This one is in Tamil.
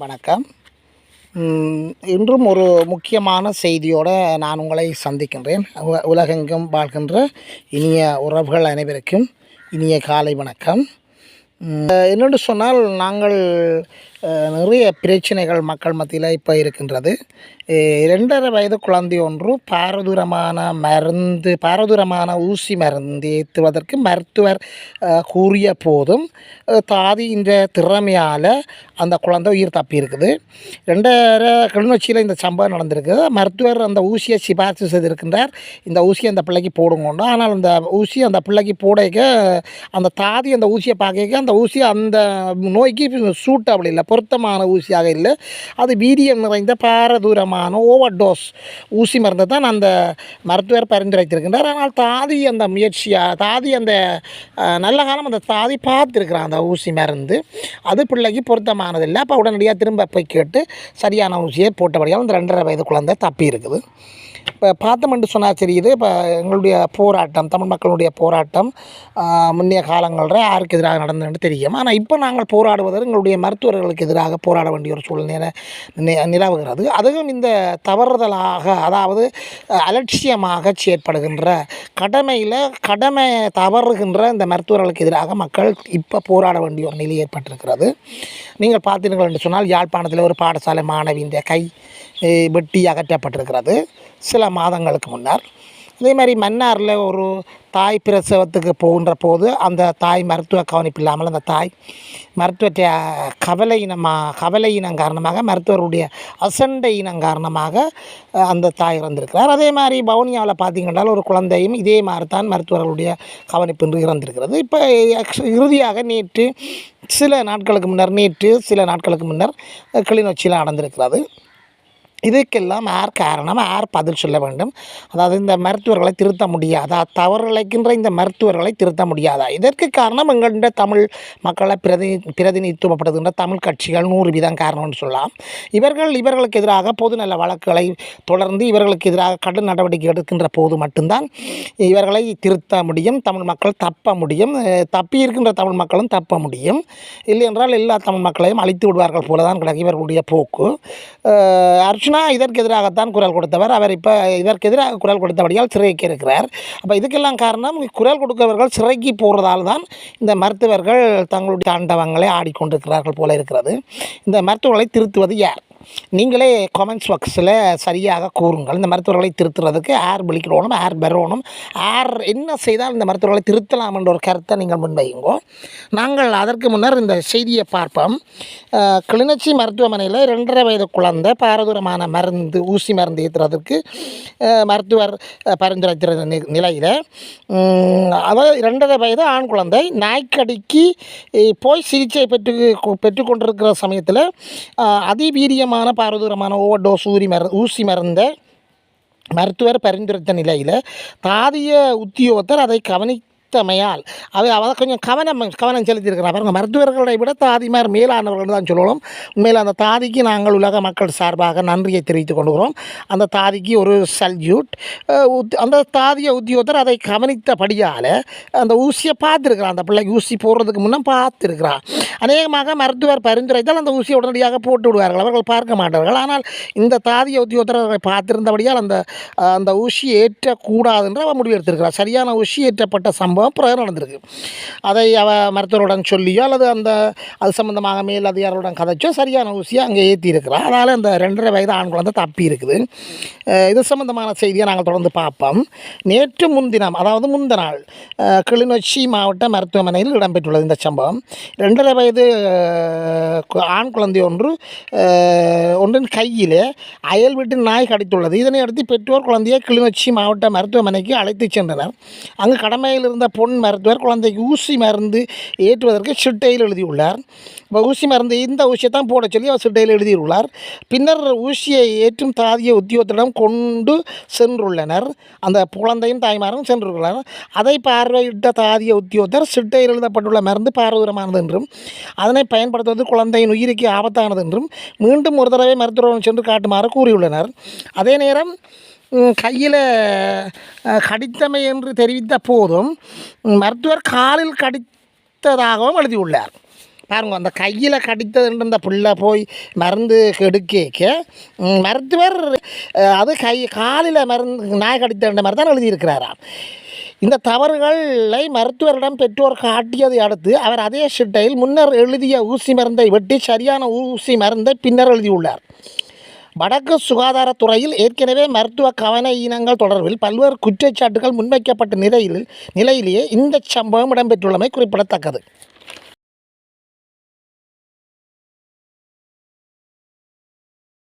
வணக்கம். இன்றும் ஒரு முக்கியமான செய்தியோடு நான் உங்களை சந்திக்கின்றேன். உ- உலகெங்கும் வாழ்கின்ற இனிய உறவுகள் அனைவருக்கும் இனிய காலை வணக்கம். என்னென்று சொன்னால் நாங்கள் நிறைய பிரச்சனைகள் மக்கள் மத்தியில் இப்போ இருக்கின்றது. ரெண்டரை இரண்டரை வயது குழந்தை ஒன்று பாரதூரமான மருந்து பாரதூரமான ஊசி மருந்து ஏற்றுவதற்கு மருத்துவர் கூறிய போதும் தாதி இந்த திறமையால் அந்த குழந்தை உயிர் தப்பி இருக்குது ரெண்டரை கிளிநொச்சியில் இந்த சம்பவம் நடந்திருக்குது மருத்துவர் அந்த ஊசியை சிபாரிசு செய்திருக்கின்றார். இந்த ஊசியை அந்த பிள்ளைக்கு போடுங்கொண்டு ஆனால் அந்த ஊசி அந்த பிள்ளைக்கு போடைக்க அந்த தாதி அந்த ஊசியை பார்க்க அந்த ஊசி அந்த நோய்க்கு சூட்டபிள் இல்லை பொருத்தமான ஊசியாக இல்லை. அது வீரியம் நிறைந்த பாரதூரமான ஓவர் டோஸ் ஊசி மருந்து தான் அந்த மருத்துவர் பரிந்துரைத்திருக்கின்றார் ஆனால் தாதி அந்த முயற்சியாக தாதி அந்த நல்ல காலம் அந்த தாதி பார்த்துருக்குறான் அந்த ஊசி மருந்து. அது பிள்ளைக்கு பொருத்தமானதில்லை. அப்போ உடனடியாக திரும்ப போய் கேட்டு சரியான ஊசியை போட்டபடியால் அந்த ரெண்டரை வயது குழந்தை தப்பி இருக்குது. இப்போ பார்த்தோம்னு சொன்னால் தெரியுது இப்போ எங்களுடைய போராட்டம் தமிழ் மக்களுடைய போராட்டம் முன்னைய காலங்களில் யாருக்கு எதிராக நடந்ததுன்னு தெரியும். ஆனால் இப்போ நாங்கள் போராடுவது எங்களுடைய மருத்துவர்களுக்கு எதிராக போராட வேண்டிய ஒரு சூழ்நிலை நி- நிலவுகிறது. அதுவும் இந்த தவறுதலாக அதாவது அலட்சியமாக செயற்படுகின்ற கடமையில் கடமை தவறுகின்ற இந்த மருத்துவர்களுக்கு எதிராக மக்கள் இப்போ போராட வேண்டிய ஒரு நிலை ஏற்பட்டிருக்கிறது. நீங்கள் பார்த்தீர்கள் என்று சொன்னால் யாழ்ப்பாணத்தில் ஒரு பாடசாலை மாணவியின் கை வெட்டி அகற்றப்பட்டிருக்கிறது சில மாதங்களுக்கு முன்னர். அதே மாதிரி மன்னாரில் ஒரு தாய் பிரசவத்துக்கு போகின்ற போது அந்த தாய் மருத்துவ கவனிப்பு இல்லாமல் அந்த தாய் மருத்துவத்தை கவலை இனமாக கவலை இனம் காரணமாக மருத்துவருடைய அசண்டை இனம் காரணமாக அந்த தாய் இறந்திருக்கிறார். அதே மாதிரி வவுனியாவில் பார்த்தீங்கன்னா ஒரு குழந்தையும் இதே மாதிரி தான் மருத்துவர்களுடைய என்று இறந்திருக்கிறது. இப்போ இறுதியாக நேற்று சில நாட்களுக்கு முன்னர் நேற்று சில நாட்களுக்கு முன்னர் கிளிநொச்சியில் நடந்திருக்கிறது. இதுக்கெல்லாம் யார் காரணம் யார் பதில் சொல்ல வேண்டும். அதாவது இந்த மருத்துவர்களை திருத்த முடியாதா? தவறுழைக்கின்ற இந்த மருத்துவர்களை திருத்த முடியாதா? இதற்கு காரணம் எங்களுடைய தமிழ் மக்களை பிரதி பிரதிநிதித்துவப்படுகின்ற தமிழ் கட்சிகள் நூறு வீதம் காரணம்னு சொல்லலாம். இவர்கள் இவர்களுக்கு எதிராக பொதுநல வழக்குகளை தொடர்ந்து இவர்களுக்கு எதிராக கடும் நடவடிக்கை எடுக்கின்ற போது மட்டும்தான் இவர்களை திருத்த முடியும் தமிழ் மக்கள் தப்ப முடியும். தப்பி இருக்கின்ற தமிழ் மக்களும் தப்ப முடியும். இல்லை என்றால் எல்லா தமிழ் மக்களையும் அழித்து விடுவார்கள் போல தான் கிடக்கு இவர்களுடைய போக்கு. அஹ் கிருஷ்ணா இதற்கு எதிராகத்தான் குரல் கொடுத்தவர். அவர் இப்போ இதற்கு எதிராக குரல் கொடுத்தபடியால் சிறைக்கு இருக்கிறார். அப்போ இதுக்கெல்லாம் காரணம் குரல் கொடுக்கவர்கள் சிறைக்கு போகிறதால் தான் இந்த மருத்துவர்கள் தங்களுடைய தாண்டவங்களை ஆடிக்கொண்டிருக்கிறார்கள் போல இருக்கிறது. இந்த மருத்துவர்களை திருத்துவது யார்? நீங்களே கமெண்ட்ஸ் பாக்ஸில் சரியாக கூறுங்கள். இந்த மருத்துவர்களை திருத்துறதுக்கு ஏர் விழிக்கிறோனும் யார் பெறணும் ஆர் என்ன செய்தால் இந்த மருத்துவர்களை திருத்தலாம் என்ற ஒரு கருத்தை நீங்கள் முன்வையுங்கோ. நாங்கள் அதற்கு முன்னர் இந்த செய்தியை பார்ப்போம். கிளிநொச்சி மருத்துவமனையில் ரெண்டரை வயது குழந்தை பாரதூரமான மருந்து ஊசி மருந்து ஏற்றுறதுக்கு மருத்துவர் அஹ், நி- நிலையில் அதாவது ரெண்டரை வயது ஆண் குழந்தை நாய்க்கடிக்கு போய் சிகிச்சை பெற்று பெற்றுக்கொண்டிருக்கிற சமயத்தில் அதிவீரியம் அதிகமான பாரதூரமான ஓவர் ஊரி மரு ஊசி மருந்த மருத்துவர் பரிந்துரைத்த நிலையில் தாதிய உத்தியோகத்தர் அதை கவனி கவனித்தமையால் அவை அவ கொஞ்சம் கவனம் கவனம் செலுத்தியிருக்கிறார். பாருங்கள் மருத்துவர்களை விட தாதிமார் மேலானவர்கள் தான் சொல்லணும். உண்மையில் அந்த தாதிக்கு நாங்கள் உலக மக்கள் சார்பாக நன்றியை தெரிவித்துக் கொள்கிறோம். அந்த தாதிக்கு ஒரு சல்யூட். அந்த தாதிய உத்தியோகத்தர் அதை கவனித்தபடியால் அந்த ஊசியை பார்த்துருக்குறான் அந்த பிள்ளைக்கு ஊசி போடுறதுக்கு முன்னே பார்த்துருக்குறான் அநேகமாக மருத்துவர் பரிந்துரைத்தால் அந்த ஊசியை உடனடியாக போட்டு விடுவார்கள். அவர்கள் பார்க்க மாட்டார்கள். ஆனால் இந்த தாதிய உத்தியோகத்தர் அவர்களை பார்த்திருந்தபடியால் அந்த அந்த ஊசி ஏற்றக்கூடாது என்று அவன் முடிவெடுத்திருக்கிறார். சரியான ஊசி ஏற்றப்பட்ட சம்பவம் பிறகு நடந்திருக்கு. அதை அவ மருத்துவருடன் சொல்லியோ அல்லது அந்த அது சம்மந்தமாக மேல் அதிகாரிகளுடன் கதைச்சோ சரியான ஊசியை அங்கே ஏற்றி இருக்கிறார் அதனால் அந்த ரெண்டரை வயது ஆண் குழந்தை தப்பி இருக்குது. இது சம்பந்தமான செய்தியை நாங்கள் தொடர்ந்து பார்ப்போம். நேற்று முன்தினம் அதாவது முந்த நாள் கிளிநொச்சி மாவட்ட மருத்துவமனையில் இடம்பெற்றுள்ளது இந்த சம்பவம். ரெண்டரை வயது ஆண் குழந்தை ஒன்று ஒன்றின் கையிலே அயல் வீட்டின் நாய் கடித்துள்ளது. இதனை அடுத்து பெற்றோர் குழந்தையை கிளிநொச்சி மாவட்ட மருத்துவமனைக்கு அழைத்து சென்றனர். அங்கு கடமையில் இருந்த பொன் மருத்துவர் குழந்தைக்கு ஊசி மருந்து ஏற்றுவதற்கு சிட்டையில் எழுதியுள்ளார். இப்போ ஊசி மருந்து இந்த ஊசியை தான் போட சொல்லி அவர் சிட்டையில் எழுதியுள்ளார். பின்னர் ஊசியை ஏற்றும் தாதிய உத்தியோகத்திடம் கொண்டு சென்றுள்ளனர். அந்த குழந்தையும் தாய்மாரும் சென்றுள்ளனர். அதை பார்வையிட்ட தாதிய உத்தியோகத்தர் சிட்டையில் எழுதப்பட்டுள்ள மருந்து பாரதூரமானது என்றும் அதனை பயன்படுத்துவது குழந்தையின் உயிருக்கு ஆபத்தானது என்றும் மீண்டும் ஒரு தடவை மருத்துவம் சென்று காட்டுமாறு கூறியுள்ளனர். அதே நேரம் கையில் கடித்தமை என்று தெரிவித்த போதும் மருத்துவர் காலில் கடித்ததாகவும் எழுதியுள்ளார். பாருங்க அந்த கையில் கடித்ததுன்ற அந்த பிள்ளை போய் மருந்து கெடுக்கேக்க மருத்துவர் அது கை காலில் மருந்து நாய் கடித்தன்ற மாதிரி தான் எழுதியிருக்கிறாராம். இந்த தவறுகளை மருத்துவரிடம் பெற்றோர் காட்டியதை அடுத்து அவர் அதே சிட்டையில் முன்னர் எழுதிய ஊசி மருந்தை வெட்டி சரியான ஊசி மருந்தை பின்னர் எழுதியுள்ளார். வடக்கு சுகாதாரத்துறையில் ஏற்கனவே மருத்துவ கவன ஈனங்கள் தொடர்பில் பல்வேறு குற்றச்சாட்டுகள் முன்வைக்கப்பட்ட நிலையில் நிலையிலேயே இந்த சம்பவம் இடம்பெற்றுள்ளமை குறிப்பிடத்தக்கது.